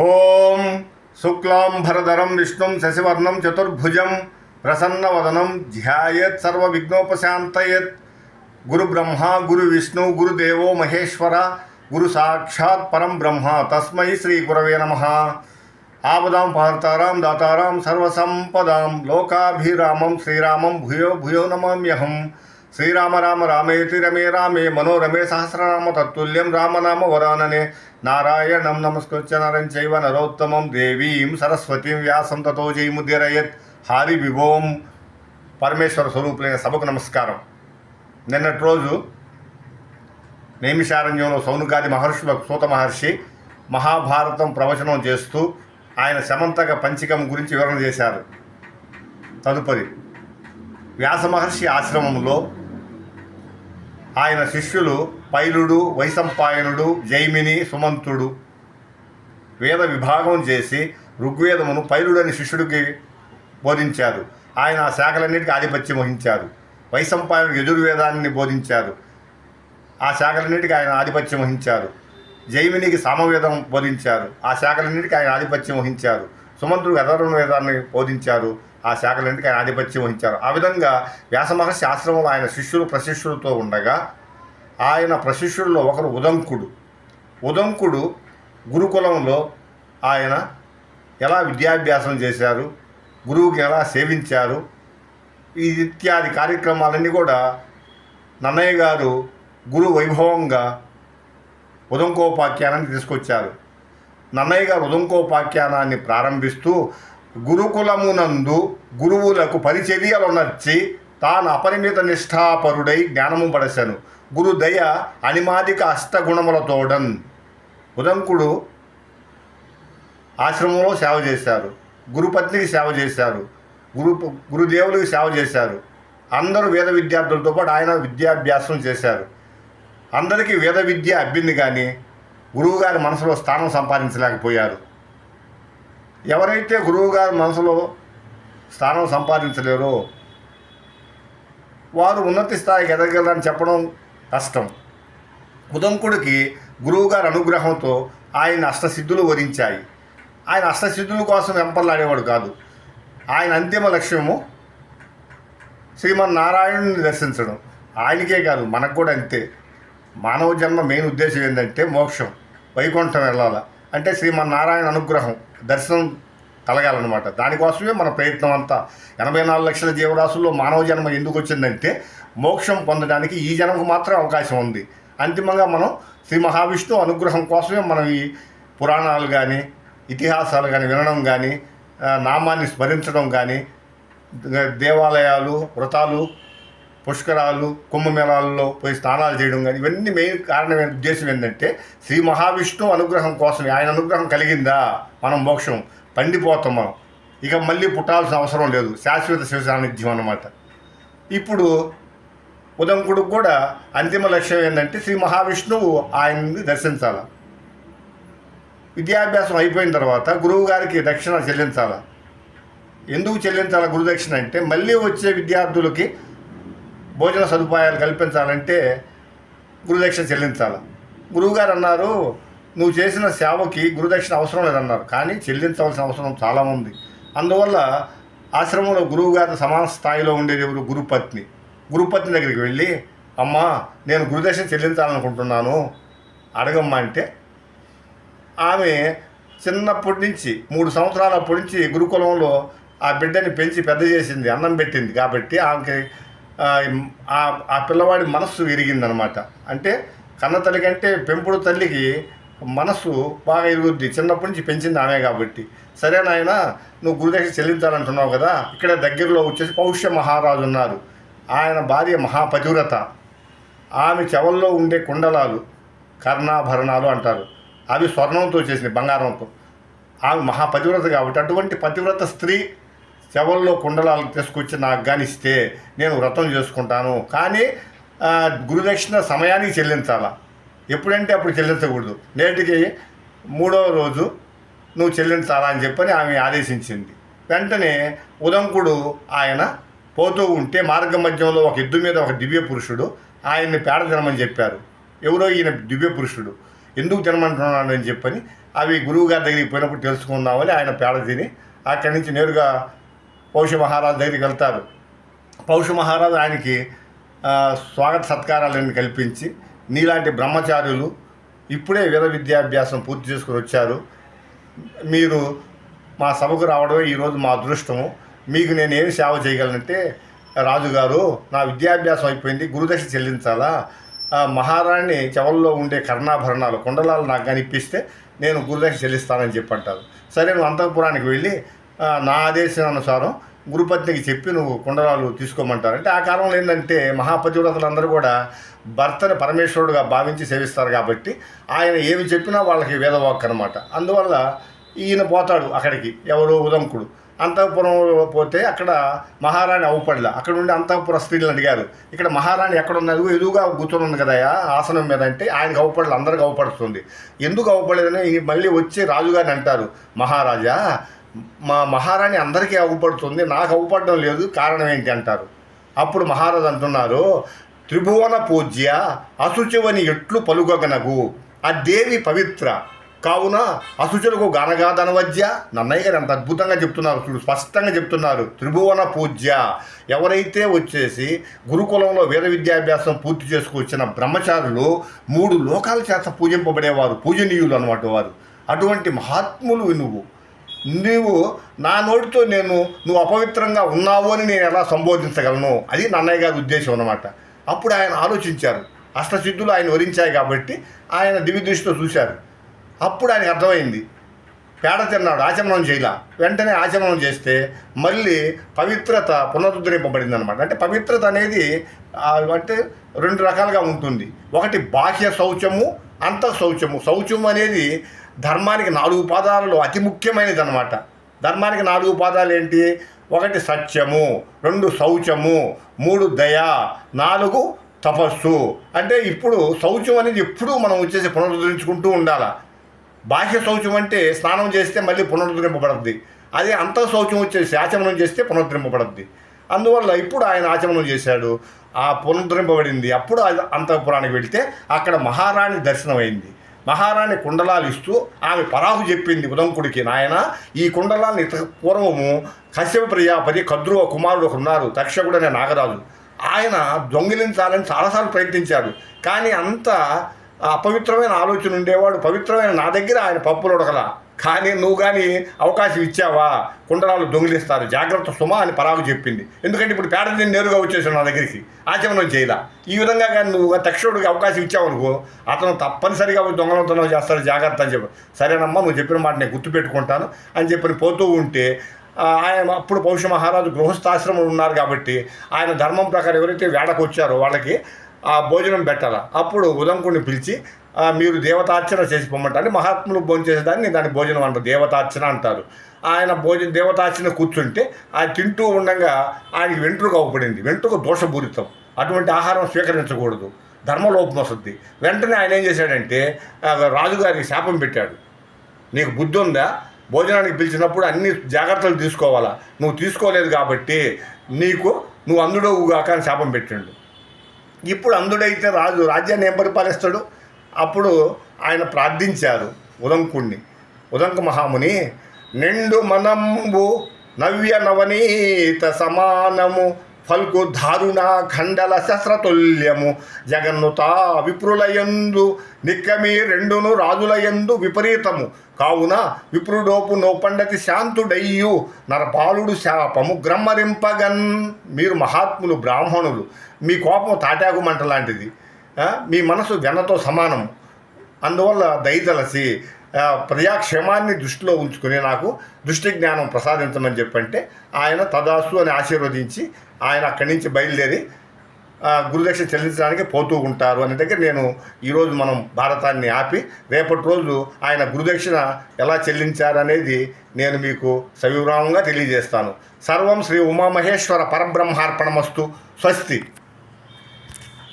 ॐ शुक्लां भरधरं विष्णुं शशिवर्णं चतुर्भुजं गुरु ध्यायेत् गुरु गुरुब्रह्मा, गुरुविष्णु, गुरुदेवो महेश्वर, गुरुसाक्षात् परं ब्रह्म। श्री गुरव नम। आपदा पार्तारां, दातारां सर्वसंपदा लोकाभिराम, श्रीरामं, भूयो भूयो नमाम्यहम। శ్రీరామ రామ రామేతి రమే రామే మనోరమే సహస్రనామ తత్తుల్యం రామనామ వరాననే. నారాయణం నమస్కృత్య నరం చైవ నరోత్తమం దేవీం సరస్వతీం వ్యాసం తతో జయముద్దిరయత్ హారి విభోం. పరమేశ్వర స్వరూపులైన సభకు నమస్కారం. నిన్నటి రోజు నైమిషారణ్యంలో సౌనుగాది మహర్షులకు సూత మహర్షి మహాభారతం ప్రవచనం చేస్తూ ఆయన శమంతక పంచికం గురించి వివరణ చేశారు. తదుపరి వ్యాస మహర్షి ఆశ్రమంలో ఆయన శిష్యులు పైలుడు వైశంపాయనుడు జైమిని సుమంతుడు వేద విభాగం చేసి ఋగ్వేదమును పైలుడని శిష్యుడికి బోధించారు. ఆయన ఆ శాఖలన్నిటికీ ఆధిపత్యం వహించారు. వైశంపాయనుడు యజుర్వేదాన్ని బోధించారు. ఆ శాఖలన్నిటికీ ఆయన ఆధిపత్యం వహించారు. జైమినికి సామవేదం బోధించారు. ఆ శాఖలన్నిటికీ ఆయన ఆధిపత్యం వహించారు. సుమంతుడు అధర్వణ వేదాన్ని బోధించారు. ఆ శాఖలన్నిటికీ ఆయన ఆధిపత్యం వహించారు? ఆ విధంగా వ్యాసమహర్షి ఆశ్రమంలో ఆయన శిష్యులు ప్రశిష్యులతో ఉండగా ఆయన ప్రశిష్యుల్లో ఒకరు ఉదంకుడు. ఉదంకుడు గురుకులంలో ఆయన ఎలా విద్యాభ్యాసం చేశారు? గురువుకి ఎలా సేవించారు? ఈ ఇత్యాది కార్యక్రమాలన్నీ కూడా నన్నయ్య గారు గురు వైభవంగా ఉదంకోపాఖ్యానాన్ని తీసుకొచ్చారు. నన్నయ్య గారు ఉదంకోపాఖ్యానాన్ని ప్రారంభిస్తూ గురుకులమునందు గురువులకు పరిచర్యలు నచ్చి తాను అపరిమిత నిష్ఠాపరుడై జ్ఞానము పడసెను. గురుదయ అనిమాదిక హస్తగుణములతోడన్ ఉదంకుడు ఆశ్రమంలో సేవ చేశారు. గురుపత్నికి సేవ చేశారు. గురు గురుదేవులకు సేవ చేశారు. అందరూ వేద విద్యార్థులతో పాటు ఆయన విద్యాభ్యాసం చేశారు. అందరికీ వేద విద్య అబ్బింది కానీ గురువుగారి మనసులో స్థానం సంపాదించలేకపోయారు. ఎవరైతే గురువుగారి మనసులో స్థానం సంపాదించలేరో వారు ఉన్నత స్థాయికి ఎదగలరని చెప్పడం కష్టం. ఉదంకుడికి గురువుగారి అనుగ్రహంతో ఆయన అష్టసిద్ధులు వరించాయి ఆయన అష్టసిద్ధుల కోసం వెంపర్లాడేవాడు కాదు. ఆయన అంతిమ లక్ష్యము శ్రీమన్నారాయణుని దర్శించడం. ఆయనకే కాదు మనకు కూడా అంతే. మానవ జన్మ మెయిన్ ఉద్దేశం ఏంటంటే మోక్షం. వైకుంఠం వెళ్ళాల? అంటే శ్రీమన్నారాయణ అనుగ్రహం దర్శనం కలగాలన్నమాట. దానికోసమే మన ప్రయత్నం అంతా. ఎనభై నాలుగు లక్షల జీవరాశుల్లో మానవ జన్మ ఎందుకు వచ్చిందంటే మోక్షం పొందడానికి ఈ జన్మకు మాత్రం అవకాశం ఉంది. అంతిమంగా మనం శ్రీ మహావిష్ణువు అనుగ్రహం కోసమే మనం ఈ పురాణాలు కానీ ఇతిహాసాలు కానీ వినడం కానీ నామాన్ని స్మరించడం కానీ దేవాలయాలు వ్రతాలు పుష్కరాలు కుంభమేళాల్లో పోయి స్నానాలు చేయడం కానీ ఇవన్నీ మెయిన్ కారణం ఉద్దేశం ఏంటంటే శ్రీ మహావిష్ణువు అనుగ్రహం కోసమే ఆయన అనుగ్రహం కలిగిందా? మనం మోక్షం. పండిపోతాం మనం. ఇక మళ్ళీ పుట్టాల్సిన అవసరం లేదు. శాశ్వత శివ సాన్నిధ్యం అన్నమాట. ఇప్పుడు ఉదంకుడికి కూడా అంతిమ లక్ష్యం ఏంటంటే శ్రీ మహావిష్ణువు ఆయన్ని దర్శించాలా? విద్యాభ్యాసం అయిపోయిన తర్వాత గురువు గారికి దక్షిణ చెల్లించాలా? ఎందుకు చెల్లించాలా గురుదక్షిణ అంటే మళ్ళీ వచ్చే విద్యార్థులకి భోజన సదుపాయాలు కల్పించాలంటే గురుదక్షిణ చెల్లించాలి. గురువుగారు అన్నారు నువ్వు చేసిన సేవకి గురుదక్షిణ అవసరం లేదన్నారు. కానీ చెల్లించవలసిన అవసరం చాలా ఉంది. అందువల్ల ఆశ్రమంలో గురువుగారి సమాన స్థాయిలో ఉండేది ఎవరు? గురుపత్ని గురుపత్ని దగ్గరికి వెళ్ళి అమ్మా నేను గురుదక్షిణ చెల్లించాలనుకుంటున్నాను. అడగమ్మా అంటే ఆమె చిన్నప్పటి నుంచి మూడు సంవత్సరాలప్పటి నుంచి గురుకులంలో ఆ బిడ్డని పెంచి పెద్ద చేసింది అన్నం పెట్టింది కాబట్టి ఆమెకి ఆ, పిల్లవాడి మనస్సు విరిగిందనమాట. అంటే కన్న తల్లి కంటే పెంపుడు తల్లికి మనస్సు బాగా ఎరుగుద్ది చిన్నప్పటి నుంచి పెంచింది ఆమె కాబట్టి. సరే నాయన నువ్వు గురుదక్ష చెల్లించాలంటున్నావు కదా ఇక్కడ దగ్గరలో వచ్చేసి పౌష్య మహారాజు ఉన్నారు. ఆయన భార్య మహాపతివ్రత. ఆమె చెవల్లో ఉండే కుండలాలు కర్ణాభరణాలు అంటారు. అవి స్వర్ణంతో చేసినవి బంగారంతో. ఆమె మహాపతివ్రత కాబట్టి అటువంటి పతివ్రత స్త్రీ శవంలో కుండలాలు తీసుకొచ్చి నాకు గానిస్తే నేను వ్రతం చేసుకుంటాను. కానీ గురుదక్షిణ సమయానికి చెల్లించాలా. ఎప్పుడంటే అప్పుడు చెల్లించకూడదు. నేటికి మూడవ రోజు నువ్వు చెల్లించాలా అని చెప్పని ఆమె ఆదేశించింది. వెంటనే ఉదంకుడు ఆయన పోతూ ఉంటే మార్గ మధ్యంలో ఒక ఎద్దు మీద ఒక దివ్య పురుషుడు ఆయన్ని పేడ తినమని చెప్పారు. ఎవరో ఈయన దివ్య పురుషుడు. ఎందుకు తినమంటున్నాడు అని చెప్పని అవి గురువుగారి దగ్గరికి పోయినప్పుడు తెలుసుకుందామని ఆయన పేడ తిని అక్కడి నుంచి నేరుగా పౌష మహారాజు దగ్గరికి వెళ్తారు. పౌష మహారాజు ఆయనకి స్వాగత సత్కారాలను కల్పించి నీలాంటి బ్రహ్మచారులు ఇప్పుడే వేద విద్యాభ్యాసం పూర్తి చేసుకుని వచ్చారు. మీరు మా సభకు రావడమే ఈరోజు మా అదృష్టము. మీకు నేను ఏమి సేవ చేయగలనంటే రాజుగారు నా విద్యాభ్యాసం అయిపోయింది గురుదక్ష చెల్లించాలా? మహారాణి చెవల్లో ఉండే కర్ణాభరణాలు కుండలాలు నాకు కనిపిస్తే నేను గురుదక్ష చెల్లిస్తానని చెప్పంటారు. సరే నువ్వు అంతఃపురానికి వెళ్ళి నా ఆదేశానుసారం గురుపత్నికి చెప్పి నువ్వు కుండలాలు తీసుకోమంటారు. అంటే ఆ కాలంలో ఏంటంటే మహాపతివ్రతలందరూ కూడా భర్తని పరమేశ్వరుడుగా భావించి సేవిస్తారు కాబట్టి ఆయన ఏమి చెప్పినా వాళ్ళకి వేదవాక్ అనమాట అందువల్ల ఈయన పోతాడు అక్కడికి ఎవరు ఉదంకుడు. అంతఃపురంలో పోతే అక్కడ మహారాణి అవుపడలే. అక్కడ ఉండి అంతఃపుర స్త్రీలను అడిగారు. ఇక్కడ మహారాణి ఎక్కడ ఉన్నది ఎదుగుగా కూర్చొని ఉంది కదా ఆసనం మీద అంటే ఆయనకు అవుపడలే అందరికి అవపడుతుంది. ఎందుకు అవుపడలేదని మళ్ళీ వచ్చి రాజుగారిని అంటారు. మహారాజా మా మహారాణి అందరికీ అవుపడుతుంది నాకు అవుపడడం లేదు కారణం ఏంటి అంటారు? అప్పుడు మహారాజు అంటున్నారు త్రిభువన పూజ్య అశుచవని ఎట్లు పలుగగనగు ఆ దేవి పవిత్ర. కావున అశుచులకు గనగాదనవద్య నన్నయ్య గారు అంత అద్భుతంగా చెప్తున్నారు చూడు స్పష్టంగా చెప్తున్నారు త్రిభువన పూజ్య. ఎవరైతే వచ్చేసి గురుకులంలో వేద విద్యాభ్యాసం పూర్తి చేసుకొచ్చిన బ్రహ్మచారులు మూడు లోకాల చేత పూజింపబడేవారు పూజనీయులు అనమాట వారు. అటువంటి మహాత్ములు నువ్వు. నీవు నా నోటితో నేను నువ్వు అపవిత్రంగా ఉన్నావు అని నేను ఎలా సంబోధించగలను? అది నన్నయ్య గారి ఉద్దేశం అన్నమాట. అప్పుడు ఆయన ఆలోచించారు. అష్టసిద్ధులు ఆయన వరించాయి కాబట్టి ఆయన దివిదృష్టితో చూశారు. అప్పుడు ఆయనకు అర్థమైంది. పేడ తిన్నాడు ఆచమనం చేయలా. వెంటనే ఆచమనం చేస్తే మళ్ళీ పవిత్రత పునరుద్ధరింపబడింది అనమాట అంటే పవిత్రత అనేది అంటే రెండు రకాలుగా ఉంటుంది. ఒకటి బాహ్య శౌచము అంతః శౌచము శౌచం అనేది ధర్మానికి నాలుగు పాదాలలో అతి ముఖ్యమైనది అనమాట ధర్మానికి నాలుగు పాదాలు ఏంటి ఒకటి సత్యము రెండు శౌచము మూడు దయ నాలుగు తపస్సు. అంటే ఇప్పుడు శౌచం అనేది ఎప్పుడూ మనం వచ్చేసి పునరుద్ధరించుకుంటూ ఉండాలి. బాహ్య శౌచం అంటే స్నానం చేస్తే మళ్ళీ పునరుద్ధరింపబడద్ది. అదే అంత శౌచం వచ్చేసి ఆచమనం చేస్తే పునరుద్ధరింపబడద్ది. అందువల్ల ఇప్పుడు ఆయన ఆచమనం చేశాడు. ఆ పునరుద్ధరింపబడింది. అప్పుడు అంతఃపురానికి వెళితే అక్కడ మహారాణి దర్శనమైంది. మహారాణి కుండలాలు ఇస్తూ ఆమె పరాహు చెప్పింది ఉదంకుడికి నాయన ఈ కుండలాన్ని ఇత పూర్వము కశ్యప ప్రజాపతి కద్రువ కుమారుడు ఉన్నారు తక్షకుడు అనే నాగరాజు. ఆయన దొంగిలించాలని చాలాసార్లు ప్రయత్నించాడు. కానీ అంత అపవిత్రమైన ఆలోచన ఉండేవాడు పవిత్రమైన నా దగ్గర ఆయన పప్పులు ఉడకలా. కానీ నువ్వు కానీ అవకాశం ఇచ్చావా? కుండలాలు దొంగిలిస్తారు. జాగ్రత్త సుమ అని పరాగు చెప్పింది. ఎందుకంటే ఇప్పుడు పేడ నేరుగా వచ్చేసాడు నా దగ్గరికి. ఆచమనం చేయలా. ఈ విధంగా కానీ నువ్వు తక్షణుడికి అవకాశం ఇచ్చావనుకో అతను తప్పనిసరిగా దొంగలంతనం చేస్తాడు. జాగ్రత్త అని చెప్పి. సరేనమ్మా నువ్వు చెప్పిన మాట నేను గుర్తుపెట్టుకుంటాను అని చెప్పి పోతూ ఉంటే ఆయన అప్పుడు పౌష మహారాజు గృహస్థాశ్రమం ఉన్నారు కాబట్టి ఆయన ధర్మం ప్రకారం ఎవరైతే వేడకు వచ్చారో వాళ్ళకి ఆ భోజనం పెట్టాల? అప్పుడు ఉదంకుడిని పిలిచి మీరు దేవతార్చన చేసి పొమ్మంటారు. మహాత్ములు భోజనం చేసేదాన్ని దాన్ని భోజనం అంటారు దేవతార్చన అంటారు. ఆయన భోజన దేవతార్చన కూర్చుంటే ఆయన తింటూ ఉండగా ఆయనకి వెంట్రుక అవ్వబడింది వెంట్రుక దోషపూరితం. అటువంటి ఆహారం స్వీకరించకూడదు. ధర్మలోపం వస్తుంది. వెంటనే ఆయన ఏం చేశాడంటే రాజుగారికి శాపం పెట్టాడు. నీకు బుద్ధి ఉందా? భోజనానికి పిలిచినప్పుడు అన్ని జాగ్రత్తలు తీసుకోవాలా? నువ్వు తీసుకోలేదు కాబట్టి నీకు నువ్వు అందుడవుగాక అని శాపం పెట్టిండు. ఇప్పుడు అందుడైతే రాజు రాజ్యాన్ని ఏం పరిపాలిస్తాడు? అప్పుడు ఆయన ప్రార్థించారు ఉదంకుణ్ణి. ఉదంక మహాముని నిండు మనంబు నవ్య నవనీత సమానము ఫల్కు దారుణ ఖండల శస్త్రతుల్యము జగన్నుత విప్రులయందు నిక్కమి రెండును రాజులయందు విపరీతము. కావున విప్రుడోపు నోపండతి శాంతుడయ్యు నరపాలుడు శాపము గ్రమ్మరింపగన్. మీరు మహాత్ములు బ్రాహ్మణులు మీ కోపం తాటాకు మంట లాంటిది. మీ మనసు వెన్నతో సమానం. అందువల్ల దయతలసి ప్రజాక్షేమాన్ని దృష్టిలో ఉంచుకుని నాకు దృష్టి జ్ఞానం ప్రసాదించమని చెప్పంటే ఆయన తదాసు అని ఆశీర్వదించి ఆయన అక్కడి నుంచి బయలుదేరి ఆ, గురుదక్షిణ చెల్లించడానికి పోతూ ఉంటారు అనే దగ్గర నేను ఈరోజు మనం భారతాన్ని ఆపి రేపటి రోజు ఆయన గురుదక్షిణ ఎలా చెల్లించారనేది నేను మీకు సవివరంగా తెలియజేస్తాను. సర్వం శ్రీ ఉమామహేశ్వర పరబ్రహ్మార్పణమస్తు స్వస్తి.